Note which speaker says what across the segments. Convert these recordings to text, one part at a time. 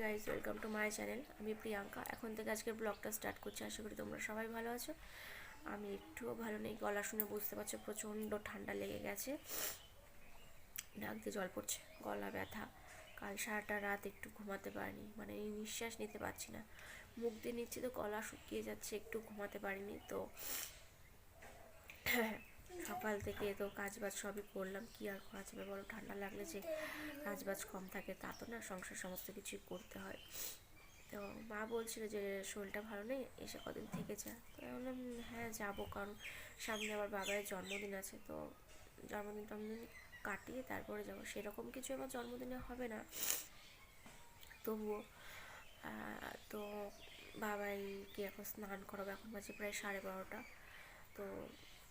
Speaker 1: Guys welcome to my channel আমি প্রিয়াঙ্কা। এখন থেকে আজকের ব্লগটা স্টার্ট করছি। আশা করি তোমরা সবাই ভালো আছো। আমি একটুও ভালো নেই, গলা শুনে বুঝতে পারছ, প্রচণ্ড ঠান্ডা লেগে গেছে। নাক দিয়ে জল পড়ছে, গলা ব্যথা। কাল সারাটা রাত একটু ঘুমাতে পারিনি মানে নিঃশ্বাস নিতে পারছি না। মুখ দিয়ে নিচ্ছি তো গলা শুকিয়ে যাচ্ছে, একটু ঘুমাতে পারিনি, তো সকাল থেকে তো কাজ বাজ সবই করলাম, কি আর করা যাবে বলো? ঠান্ডা লাগলে যে কাজ বাজ কম থাকে, তা তো না, সংসার সমস্ত কিছুই করতে হয়। তো মা বলছিল যে, শরীরটা ভালো নেই? এসে কদিন থেকে যা। তো বললাম হ্যাঁ যাব, কারণ সামনে আমার বাবার জন্মদিন আছে, তো জন্মদিন টন্মদিন কাটিয়ে তারপরে যাব। সেরকম কিছু আমার জন্মদিনে হবে না। তবুও তো বাবাইকে এখন স্নান করাবো, এখন বাজে প্রায় সাড়ে বারোটা। তো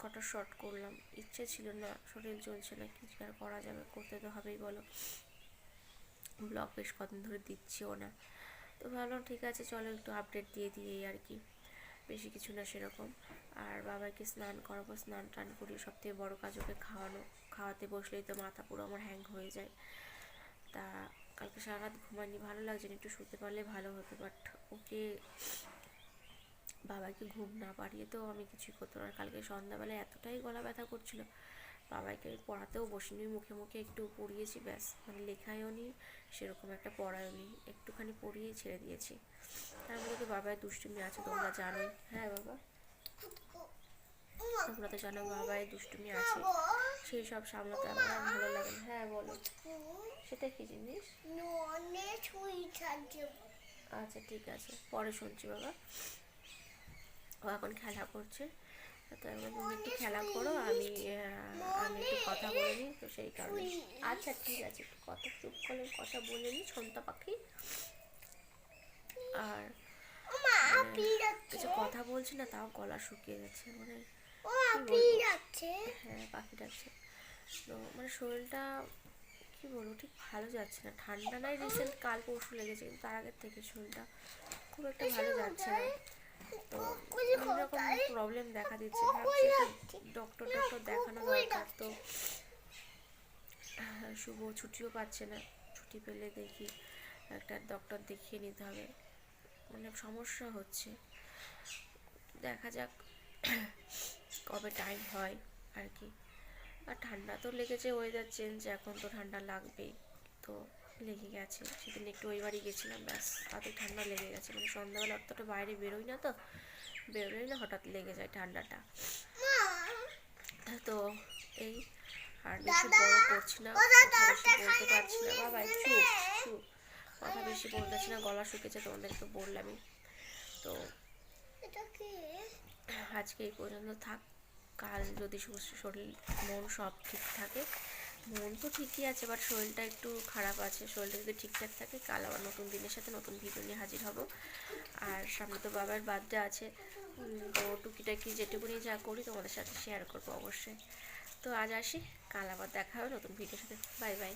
Speaker 1: কটা শর্ট করলাম। ইচ্ছে ছিল না, শরীর চলছে না কিছু আর করা যাবে, করতে তো হবেই বলো। ব্লগ বেশ কদিন ধরে দিচ্ছিও না। তো ভাবলাম ঠিক আছে, চলো একটু আপডেট দিয়ে দিই আর কি। বেশি কিছু না সেরকম। আর বাবাকে স্নান করাবো, স্নান টান করি সব থেকে বড়ো কাজ ওকে খাওয়ানো। খাওয়াতে বসলেই তো মাথা পুরো আমার হ্যাং হয়ে যায়। তা কালকে সারা রাত ঘুমাইনি ভালো লাগছে না, একটু শুতে পারলে ভালো হতো বাট ওকে বাবাকে ঘুম না পারিয়ে তো আমি কিছুই করতে না। কালকে সন্ধ্যাবেলায় এতটাই গলা ব্যথা করছিল বাবাকে আমি পড়াতেও বসিনি মুখে মুখে একটু পড়িয়েছি ব্যাস। মানে লেখায়ও নি সেরকম একটা পড়ায়ও নি একটুখানি পড়িয়ে ছেড়ে দিয়েছি। তার মধ্যে বাবার দুষ্টুমি আছে তোমরা জানোই। হ্যাঁ বাবা? তোমরা তো জানো বাবার দুষ্টুমি আছে। সেই সব সামলাতে আমার ভালো লাগে না। হ্যাঁ বলো। সেটা কি জিনিস? আচ্ছা ঠিক আছে। পরে শুনছি বাবা। ও এখন খেলা করছে। তো তুমি একটু খেলা করো আমি আমি একটু কথা বলে নিই তো সেই কারণে। আচ্ছা ঠিক আছে একটু কথা চুপ করে কথা বলে নিই ছন্তা পাখি। আর কিছু কথা বলছি না তাও গলা শুকিয়ে যাচ্ছে মানে হ্যাঁ পাখি ডাকছে। তো মানে শরীরটা কি বলব ঠিক ভালো যাচ্ছে না ঠান্ডা নাই রিসেন্ট কাল পরশু লেগেছে কিন্তু তার আগের থেকে শরীরটা খুব একটা ভালো যাচ্ছে না। তো প্রবলেম দেখা দিচ্ছে ডক্টর ডক্টর দেখানো দরকার তো। শুভ ছুটিও পাচ্ছে না, ছুটি পেলে দেখি একটা ডক্টর দেখিয়ে নিতে হবে। মানে সমস্যা হচ্ছে। দেখা যাক কবে টাইম হয় আর কি। আর ঠান্ডা তো লেগেছে ওয়েদার চেঞ্জ এখন তো ঠান্ডা লাগবেই। তো লেগে গেছে। সেদিন একটু ওই বাড়ি গেছিলাম ব্যাস তাতে ঠান্ডা লেগে গেছে। মানে সন্ধ্যাবেলা অতটা বাইরে বেরোই না তো বেরোই না হঠাৎ লেগে যায় ঠান্ডাটা। তো এই আর বেশি বড় করছি না বলতে পারছি না। বাবা চুপ চুপ কথা বেশি বলতে পারছি না গলা শুকেছে তোমাদেরকে বললামই। তো আজকে এই পর্যন্ত থাক কাল যদি শরীর মন সব ঠিক থাকে মন তো ঠিকই আছে বাট শরীরটা একটু খারাপ আছে। শরীরটা যদি ঠিকঠাক থাকে, কাল আবার নতুন দিনের সাথে নতুন ভিডিও নিয়ে হাজির হব। আর সামনে তো বাবার বার্থডে আছে তো টুকিটাকি যেটুকুনি যা করি তোমাদের সাথে শেয়ার করব অবশ্যই। তো আজ আসি, কাল আবার দেখা হবে নতুন ভিডিওর সাথে। Bye bye